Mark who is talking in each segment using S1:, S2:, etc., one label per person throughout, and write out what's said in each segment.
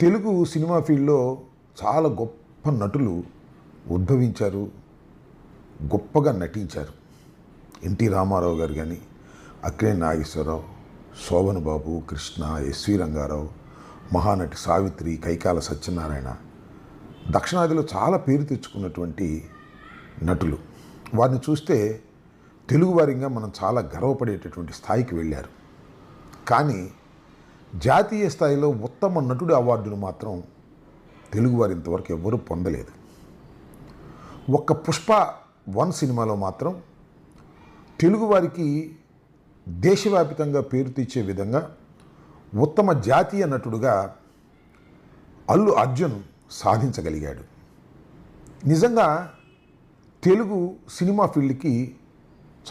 S1: Telugu cinema ఫీల్డ్లో చాలా గొప్ప నటులు ఉద్భవించారు గొప్పగా నటించారు. ఎన్టీ రామారావు గారు కానీ అక్కినే నాగేశ్వరరావు శోభన్ బాబు కృష్ణ ఎస్వి రంగారావు మహానటి సావిత్రి కైకాల సత్యనారాయణ దక్షిణాదిలో చాలా పేరు తెచ్చుకున్నటువంటి నటులు. వారిని చూస్తే తెలుగువారిగా మనం చాలా గర్వపడేటటువంటి స్థాయికి వెళ్ళారు. కానీ జాతీయ స్థాయిలో ఉత్తమ నటుడి అవార్డును మాత్రం తెలుగువారు ఇంతవరకు ఎవ్వరూ పొందలేదు. ఒక్క పుష్ప వన్ సినిమాలో మాత్రం తెలుగువారికి దేశవ్యాపితంగా పేరు తెచ్చే విధంగా ఉత్తమ జాతీయ నటుడుగా అల్లు అర్జున్ సాధించగలిగాడు. నిజంగా తెలుగు సినిమా ఫీల్డ్కి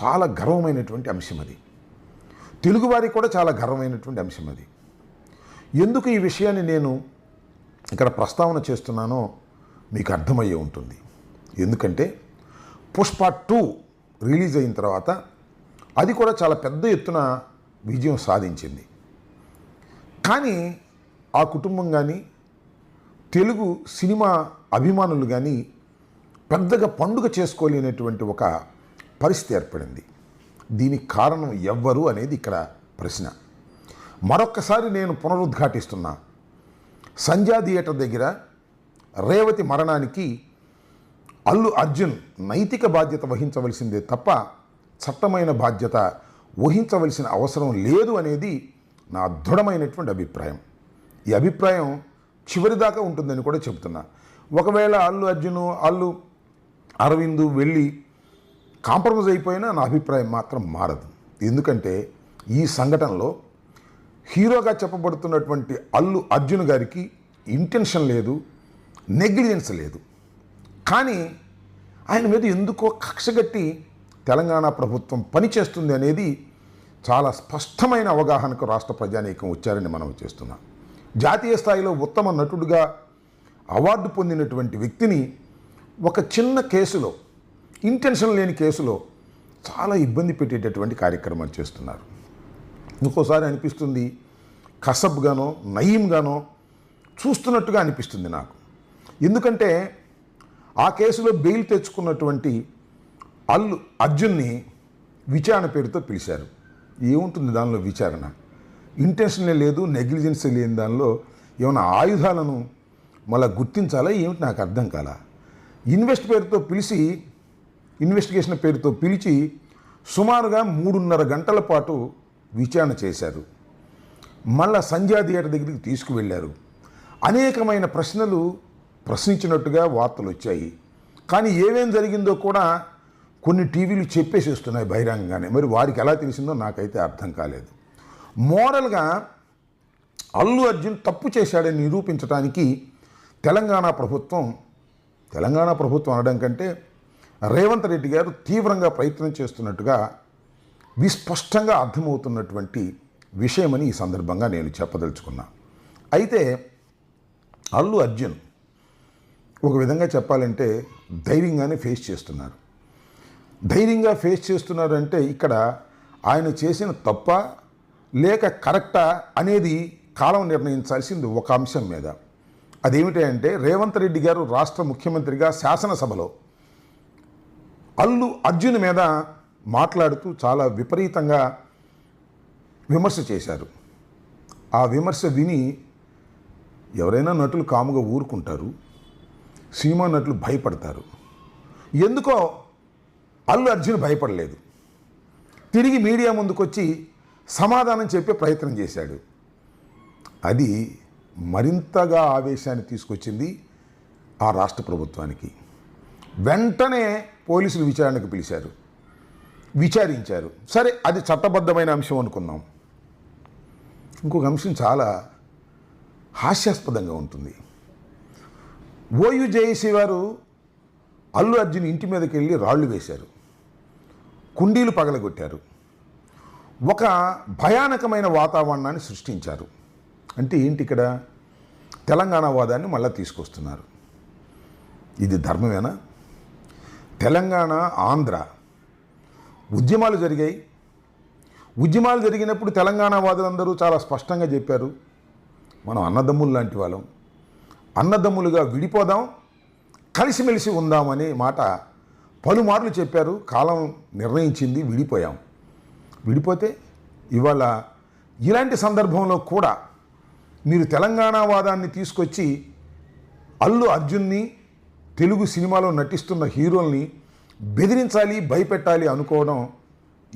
S1: చాలా గర్వమైనటువంటి అంశం అది. తెలుగువారికి కూడా చాలా గర్వమైనటువంటి అంశం అది. ఎందుకు ఈ విషయాన్ని నేను ఇక్కడ ప్రస్తావన చేస్తున్నానో మీకు అర్థమయ్యే ఉంటుంది. ఎందుకంటే పుష్ప టూ రిలీజ్ అయిన తర్వాత అది కూడా చాలా పెద్ద ఎత్తున విజయం సాధించింది. కానీ ఆ కుటుంబం కానీ తెలుగు సినిమా అభిమానులు కానీ పెద్దగా పండుగ చేసుకోలేనటువంటి ఒక పరిస్థితి ఏర్పడింది. దీనికి కారణం ఎవ్వరు అనేది ఇక్కడ ప్రశ్న. మరొక్కసారి నేను పునరుద్ఘాటిస్తున్నా. సంధ్యా థియేటర్ దగ్గర రేవతి మరణానికి అల్లు అర్జున్ నైతిక బాధ్యత వహించవలసిందే తప్ప చట్టమైన బాధ్యత వహించవలసిన అవసరం లేదు అనేది నా దృఢమైనటువంటి అభిప్రాయం. ఈ అభిప్రాయం చివరిదాకా ఉంటుందని కూడా చెబుతున్నా. ఒకవేళ అల్లు అర్జును అల్లు అరవిందు వెళ్ళి కాంప్రమైజ్ అయిపోయినా నా అభిప్రాయం మాత్రం మారదు. ఎందుకంటే ఈ సంఘటనలో హీరోగా చెప్పబడుతున్నటువంటి అల్లు అర్జున్ గారికి ఇంటెన్షన్ లేదు నెగ్లిజెన్స్ లేదు. కానీ ఆయన మీద ఎందుకో కక్షగట్టి తెలంగాణ ప్రభుత్వం పనిచేస్తుంది అనేది చాలా స్పష్టమైన అవగాహనకు రాష్ట్ర ప్రజానీకం వచ్చారని మనం చేస్తున్నాం. జాతీయ స్థాయిలో ఉత్తమ నటుడుగా అవార్డు పొందినటువంటి వ్యక్తిని ఒక చిన్న కేసులో ఇంటెన్షన్ లేని కేసులో చాలా ఇబ్బంది పెట్టేటటువంటి కార్యక్రమాలు చేస్తున్నారు. ఇంకోసారి అనిపిస్తుంది కసబ్గానో నయీంగానో చూస్తున్నట్టుగా అనిపిస్తుంది నాకు. ఎందుకంటే ఆ కేసులో బెయిల్ తెచ్చుకున్నటువంటి అల్లు అర్జున్ని విచారణ పేరుతో పిలిచారు. ఏముంటుంది దానిలో విచారణ? ఇంటెన్షనే లేదు నెగ్లిజెన్స్ లేని దానిలో ఏమైనా ఆయుధాలను మళ్ళీ గుర్తించాలా? ఏమిటి నాకు అర్థం కాల? ఇన్వెస్ట్ పేరుతో పిలిచి ఇన్వెస్టిగేషన్ పేరుతో పిలిచి సుమారుగా మూడున్నర గంటల పాటు విచారణ చేశారు. మళ్ళా సంధ్యా థియేటర్ దగ్గరికి తీసుకువెళ్ళారు. అనేకమైన ప్రశ్నలు ప్రశ్నించినట్టుగా వార్తలు వచ్చాయి. కానీ ఏమేం జరిగిందో కూడా కొన్ని టీవీలు చెప్పేసేస్తున్నాయి బహిరంగంగానే. మరి వారికి ఎలా తెలిసిందో నాకైతే అర్థం కాలేదు. మోరల్గా అల్లు అర్జున్ తప్పు చేశాడని నిరూపించడానికి తెలంగాణ ప్రభుత్వం తెలంగాణ ప్రభుత్వం అనడం కంటే రేవంత్ రెడ్డి గారు తీవ్రంగా ప్రయత్నం చేస్తున్నట్టుగా విస్పష్టంగా అర్థమవుతున్నటువంటి విషయమని ఈ సందర్భంగా నేను చెప్పదలుచుకున్నా. అయితే అల్లు అర్జున్ ఒక విధంగా చెప్పాలంటే ధైర్యంగానే ఫేస్ చేస్తున్నారు. ధైర్యంగా ఫేస్ చేస్తున్నారంటే ఇక్కడ ఆయన చేసిన తప్ప లేక కరెక్టా అనేది కాలం నిర్ణయించాల్సింది ఒక అంశం మీద. అదేమిటంటే రేవంత్ రెడ్డి గారు రాష్ట్ర ముఖ్యమంత్రిగా శాసనసభలో అల్లు అర్జున్ మీద మాట్లాడుతూ చాలా విపరీతంగా విమర్శ చేశారు. ఆ విమర్శ విని ఎవరైనా నటులు కాముగా ఊరుకుంటారు సినిమా నటులు భయపడతారు. ఎందుకో అల్లు అర్జున్ భయపడలేదు. తిరిగి మీడియా ముందుకొచ్చి సమాధానం చెప్పే ప్రయత్నం చేశాడు. అది మరింతగా ఆవేశాన్ని తీసుకొచ్చింది ఆ రాష్ట్ర ప్రభుత్వానికి. వెంటనే పోలీసులు విచారణకు పిలిచారు. విచారించారు. సరే అది చట్టబద్ధమైన అంశం అనుకుందాం. ఇంకొక అంశం చాలా హాస్యాస్పదంగా ఉంటుంది. ఓయూ జేఏసీ వారు అల్లు అర్జున్ ఇంటి మీదకి వెళ్ళి రాళ్ళు వేశారు. కుండీలు పగలగొట్టారు. ఒక భయానకమైన వాతావరణాన్ని సృష్టించారు. అంటే ఏంటి ఇక్కడ? తెలంగాణ వాదాన్ని మళ్ళీ తీసుకొస్తున్నారు. ఇది ధర్మమేనా? తెలంగాణ ఆంధ్ర ఉద్యమాలు జరిగాయి. ఉద్యమాలు జరిగినప్పుడు తెలంగాణ వాదులందరూ చాలా స్పష్టంగా చెప్పారు. మనం అన్నదమ్ములు లాంటి వాళ్ళం. అన్నదమ్ములుగా విడిపోదాం కలిసిమెలిసి ఉందామనే మాట పలుమార్లు చెప్పారు. కాలం నిర్ణయించింది విడిపోయాం. విడిపోతే ఇవాళ ఇలాంటి సందర్భంలో కూడా మీరు తెలంగాణ వాదాన్ని తీసుకొచ్చి అల్లు అర్జున్ని తెలుగు సినిమాలో నటిస్తున్న హీరోల్ని బెదిరించాలి భయపెట్టాలి అనుకోవడం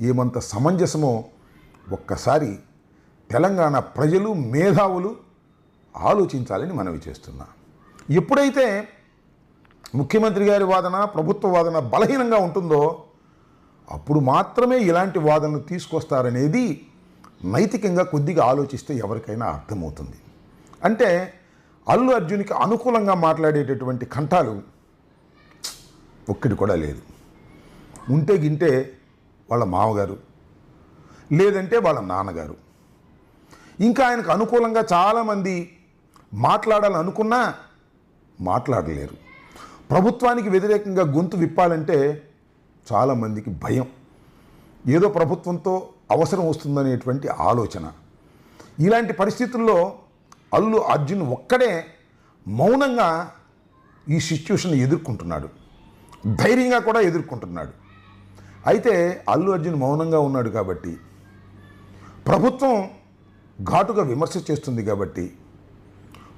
S1: ఏమంత సమంజసమో ఒక్కసారి తెలంగాణ ప్రజలు మేధావులు ఆలోచించాలని మనవి చేస్తున్నా. ఎప్పుడైతే ముఖ్యమంత్రి గారి వాదన ప్రభుత్వ వాదన బలహీనంగా ఉంటుందో అప్పుడు మాత్రమే ఇలాంటి వాదనలు తీసుకొస్తారనేది నైతికంగా కొద్దిగా ఆలోచిస్తే ఎవరికైనా అర్థమవుతుంది. అంటే అల్లు అర్జున్కి అనుకూలంగా మాట్లాడేటటువంటి కంఠాలు ఒక్కటి కూడా లేదు. ఉంటే గింటే వాళ్ళ మామగారు లేదంటే వాళ్ళ నాన్నగారు. ఇంకా ఆయనకు అనుకూలంగా చాలామంది మాట్లాడాలనుకున్నా మాట్లాడలేరు. ప్రభుత్వానికి వ్యతిరేకంగా గొంతు విప్పాలంటే చాలామందికి భయం. ఏదో ప్రభుత్వంతో అవసరం వస్తుందనేటువంటి ఆలోచన. ఇలాంటి పరిస్థితుల్లో అల్లు అర్జున్ ఒక్కడే మౌనంగా ఈ సిచ్యువేషన్ ఎదుర్కొంటున్నాడు. ధైర్యంగా కూడా ఎదుర్కొంటున్నాడు. అయితే అల్లు అర్జున్ మౌనంగా ఉన్నాడు కాబట్టి ప్రభుత్వం ఘాటుగా విమర్శ చేస్తుంది కాబట్టి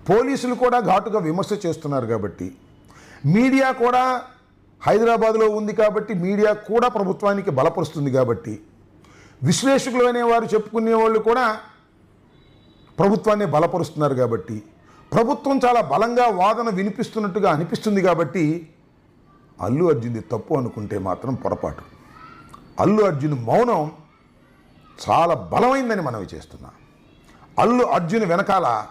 S1: పోలీసులు కూడా ఘాటుగా విమర్శ చేస్తున్నారు కాబట్టి మీడియా కూడా హైదరాబాద్లో ఉంది కాబట్టి మీడియా కూడా ప్రభుత్వానికి బలపరుస్తుంది కాబట్టి విశ్లేషకులు అనేవారు చెప్పుకునే వాళ్ళు కూడా ప్రభుత్వాన్ని బలపరుస్తున్నారు కాబట్టి ప్రభుత్వం చాలా బలంగా వాదన వినిపిస్తున్నట్టుగా అనిపిస్తుంది కాబట్టి అల్లు అర్జున్ది తప్పు అనుకుంటే మాత్రం పొరపాటు. అల్లు అర్జున్ మౌనం చాలా బలమైందని మనవి చేస్తున్నా. అల్లు అర్జున్ వెనకాల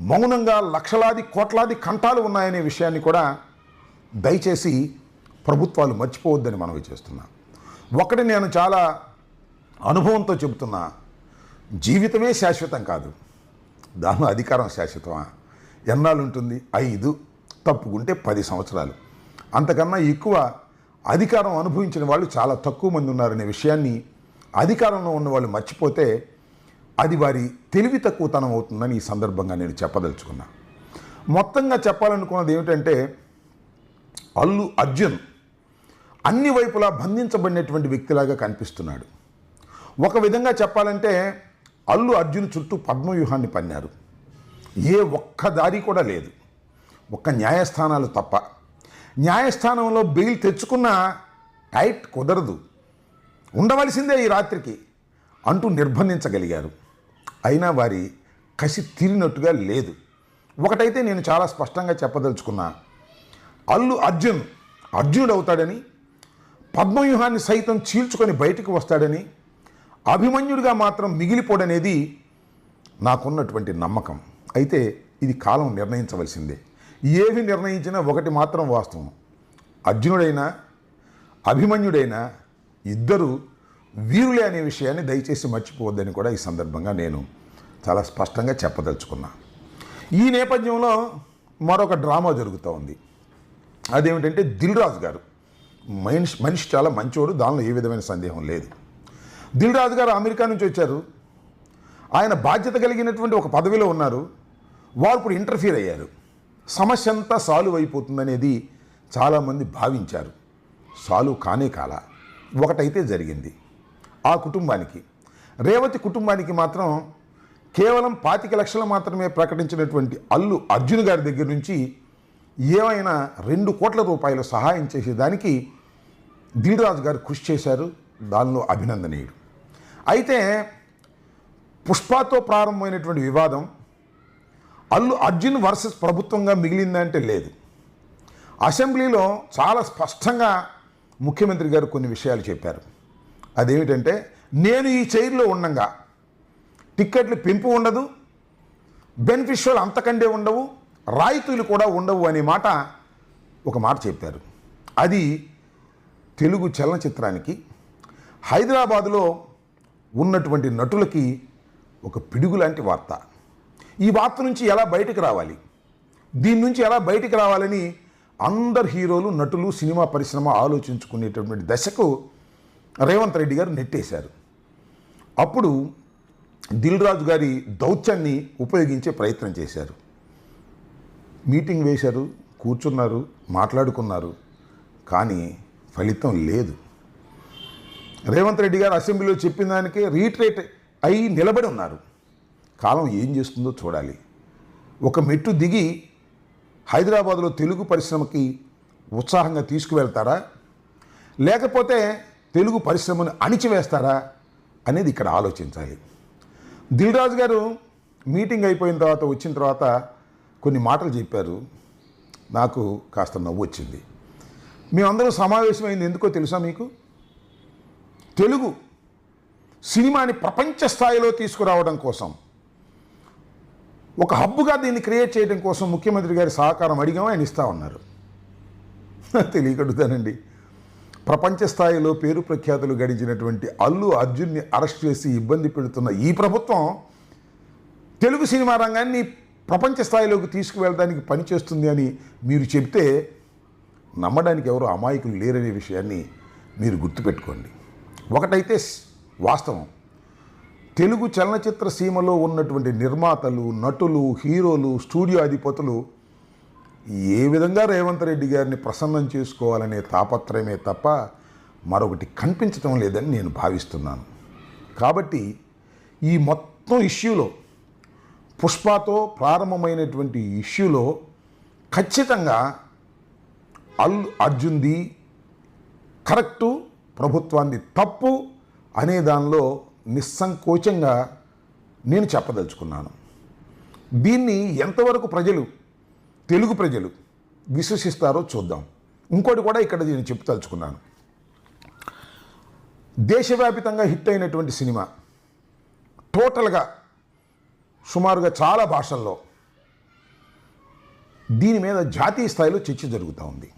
S1: మౌనంగా లక్షలాది కోట్లాది కంఠాలు ఉన్నాయనే విషయాన్ని కూడా దయచేసి ప్రభుత్వాలు మర్చిపోవద్దని మనవి చేస్తున్నా. ఒకటి నేను చాలా అనుభవంతో చెబుతున్నా. జీవితమే శాశ్వతం కాదు. దానిలో అధికారం శాశ్వతమా? ఎన్నాళ్ళు ఉంటుంది ఐదు. తప్పుకుంటే పది సంవత్సరాలు. అంతకన్నా ఎక్కువ అధికారం అనుభవించిన వాళ్ళు చాలా తక్కువ మంది ఉన్నారనే విషయాన్ని అధికారంలో ఉన్న వాళ్ళు మర్చిపోతే అది వారి తెలివి తక్కువతనం అవుతుందని ఈ సందర్భంగా నేను చెప్పదలుచుకున్నా. మొత్తంగా చెప్పాలనుకున్నది ఏమిటంటే అల్లు అర్జున్ అన్ని వైపులా బంధించబడినటువంటి వ్యక్తిలాగా కనిపిస్తున్నాడు. ఒక విధంగా చెప్పాలంటే అల్లు అర్జున్ చుట్టూ పద్మవ్యూహాన్ని పన్నారు. ఏ ఒక్క దారి కూడా లేదు. ఒక్క న్యాయస్థానాలు తప్ప న్యాయస్థానంలో బెయిల్ తెచ్చుకున్న టైట్ కుదరదు. ఉండవలసిందే ఈ రాత్రికి అంటూ నిర్బంధించగలిగారు. అయినా వారి కసి తీరినట్టుగా లేదు. ఒకటైతే నేను చాలా స్పష్టంగా చెప్పదలుచుకున్నా. అల్లు అర్జున్ అర్జునుడు అవుతాడని పద్మవ్యూహాన్ని సైతం చీల్చుకొని బయటకు వస్తాడని అభిమన్యుడిగా మాత్రం మిగిలిపోడనేది నాకున్నటువంటి నమ్మకం. అయితే ఇది కాలం నిర్ణయించవలసిందే. ఏవి నిర్ణయించినా ఒకటి మాత్రం వాస్తవం. అర్జునుడైనా అభిమన్యుడైనా ఇద్దరు వీరులే అనే విషయాన్ని దయచేసి మర్చిపోవద్దని కూడా ఈ సందర్భంగా నేను చాలా స్పష్టంగా చెప్పదలుచుకున్నా. ఈ నేపథ్యంలో మరొక డ్రామా జరుగుతూ ఉంది. అదేమిటంటే దిల్ రాజు గారు. మనిషి మనిషి చాలా మంచోడు దానిలో ఏ విధమైన సందేహం లేదు. దిల్ రాజు గారు అమెరికా నుంచి వచ్చారు. ఆయన బాధ్యత కలిగినటువంటి ఒక పదవిలో ఉన్నారు. వారు ఇప్పుడు ఇంటర్ఫీర్ అయ్యారు. సమస్య అంతా సాల్వ్ అయిపోతుందనేది చాలామంది భావించారు. సాల్వ్ కానే కాల. ఒకటైతే జరిగింది. ఆ కుటుంబానికి. రేవతి కుటుంబానికి మాత్రం కేవలం పాతిక లక్షలు మాత్రమే ప్రకటించినటువంటి అల్లు అర్జున్ గారి దగ్గర నుంచి ఏమైనా రెండు కోట్ల రూపాయలు సహాయం చేసేదానికి దిల్రాజు గారు కృషి చేశారు. దానిలో అభినందనీయుడు. అయితే పుష్పతో ప్రారంభమైనటువంటి వివాదం అల్లు అర్జున్ వర్సెస్ ప్రభుత్వంగా మిగిలిందంటే లేదు. అసెంబ్లీలో చాలా స్పష్టంగా ముఖ్యమంత్రి గారు కొన్ని విషయాలు చెప్పారు. అదేమిటంటే నేను ఈ చైర్లో ఉండంగా టిక్కెట్లు పెంపు ఉండదు బెనిఫిషియల్ అంతకంటే ఉండవు రాయితీలు కూడా ఉండవు అనే మాట ఒక మాట చెప్పారు. అది తెలుగు చలనచిత్రానికి హైదరాబాదులో ఉన్నటువంటి నటులకి ఒక పిడుగు లాంటి వార్త. ఈ వార్త నుంచి ఎలా బయటకు రావాలి? దీని నుంచి ఎలా బయటకు రావాలని అందరు హీరోలు నటులు సినిమా పరిశ్రమ ఆలోచించుకునేటటువంటి దశకు రేవంత్ రెడ్డి గారు నెట్టేశారు. అప్పుడు దిల్ రాజు గారి దౌత్యాన్ని ఉపయోగించే ప్రయత్నం చేశారు. మీటింగ్ వేశారు కూర్చున్నారు మాట్లాడుకున్నారు కానీ ఫలితం లేదు. రేవంత్ రెడ్డి గారు అసెంబ్లీలో చెప్పిన దానికే రీట్రేట్ అయి నిలబడి ఉన్నారు. కాలం ఏం చేస్తుందో చూడాలి. ఒక మెట్టు దిగి హైదరాబాద్లో తెలుగు పరిశ్రమకి ఉత్సాహంగా తీసుకువెళ్తారా? లేకపోతే తెలుగు పరిశ్రమను అణిచివేస్తారా అనేది ఇక్కడ ఆలోచించాలి. దిల్రాజు గారు మీటింగ్ అయిపోయిన తర్వాత వచ్చిన తర్వాత కొన్ని మాటలు చెప్పారు. నాకు కాస్త నవ్వు వచ్చింది. మేమందరం సమావేశమైంది ఎందుకో తెలుసా మీకు? తెలుగు సినిమాని ప్రపంచ స్థాయిలో తీసుకురావడం కోసం. ఒక హబ్బుగా దీన్ని క్రియేట్ చేయడం కోసం ముఖ్యమంత్రి గారి సహకారం అడిగాము ఆయన ఇస్తా ఉన్నారు. తెలియకడుగుతానండి ప్రపంచ స్థాయిలో పేరు ప్రఖ్యాతులు గడించినటువంటి అల్లు అర్జున్ని అరెస్ట్ చేసి ఇబ్బంది పెడుతున్న ఈ ప్రభుత్వం తెలుగు సినిమా రంగాన్ని ప్రపంచ స్థాయిలోకి తీసుకువెళ్ళడానికి పనిచేస్తుంది అని మీరు చెప్తే నమ్మడానికి ఎవరు అమాయకులు లేరనే విషయాన్ని మీరు గుర్తుపెట్టుకోండి. ఒకటైతే వాస్తవం. తెలుగు చలనచిత్ర సీమలో ఉన్నటువంటి నిర్మాతలు నటులు హీరోలు స్టూడియో అధిపతులు ఏ విధంగా రేవంత్ రెడ్డి గారిని ప్రసన్నం చేసుకోవాలనే తాపత్రయమే తప్ప మరొకటి కనిపించటం లేదని నేను భావిస్తున్నాను. కాబట్టి ఈ మొత్తం ఇష్యూలో పుష్పతో ప్రారంభమైనటువంటి ఇష్యూలో ఖచ్చితంగా అల్లు అర్జున్ది కరెక్టు ప్రభుత్వాన్ని తప్పు అనే దానిలో నిస్సంకోచంగా నేను చెప్పదలుచుకున్నాను. దీన్ని ఎంతవరకు ప్రజలు తెలుగు ప్రజలు విశ్వసిస్తారో చూద్దాం. ఇంకోటి కూడా ఇక్కడ నేను చెప్పుదలుచుకున్నాను. దేశవ్యాపితంగా హిట్ అయినటువంటి సినిమా టోటల్గా సుమారుగా చాలా భాషల్లో దీని మీద జాతీయ స్థాయిలో చర్చ జరుగుతూ ఉంది.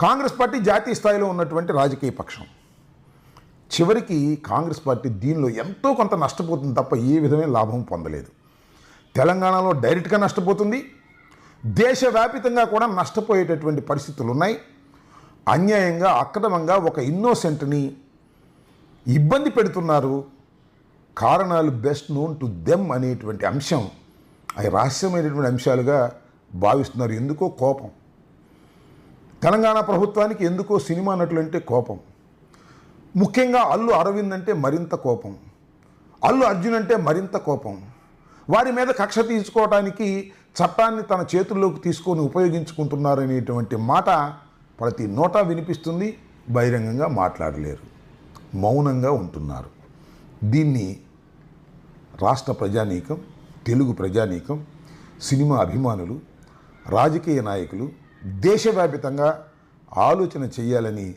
S1: కాంగ్రెస్ పార్టీ జాతీయ స్థాయిలో ఉన్నటువంటి రాజకీయ పక్షం. చివరికి కాంగ్రెస్ పార్టీ దీనిలో ఎంతో కొంత నష్టపోతుంది తప్ప ఏ విధమైన లాభం పొందలేదు. తెలంగాణలో డైరెక్ట్గా నష్టపోతుంది. దేశవ్యాపితంగా కూడా నష్టపోయేటటువంటి పరిస్థితులు ఉన్నాయి అన్యాయంగా అక్రమంగా ఒక ఇన్నోసెంట్ని ఇబ్బంది పెడుతున్నారు. కారణాలు బెస్ట్ నోన్ టు దెమ్ అనేటువంటి అంశం అవి రహస్యమైనటువంటి అంశాలుగా భావిస్తున్నారు. ఎందుకో కోపం. తెలంగాణ ప్రభుత్వానికి ఎందుకో సినిమా నటులంటే కోపం. ముఖ్యంగా అల్లు అరవింద్ అంటే మరింత కోపం. అల్లు అర్జున్ అంటే మరింత కోపం. వారి మీద కక్ష తీసుకోవడానికి చట్టాన్ని తన చేతుల్లోకి తీసుకొని ఉపయోగించుకుంటున్నారనేటువంటి మాట ప్రతి నోటా వినిపిస్తుంది బహిరంగంగా మాట్లాడలేరు. మౌనంగా ఉంటున్నారు. దీన్ని రాష్ట్ర ప్రజానీకం తెలుగు ప్రజానీకం సినిమా అభిమానులు రాజకీయ నాయకులు దేశవ్యాపితంగా ఆలోచన చేయాలని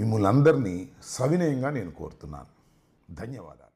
S1: మిమ్మల్ని అందరినీ సవినయంగా నేను కోరుతున్నాను. ధన్యవాదాలు.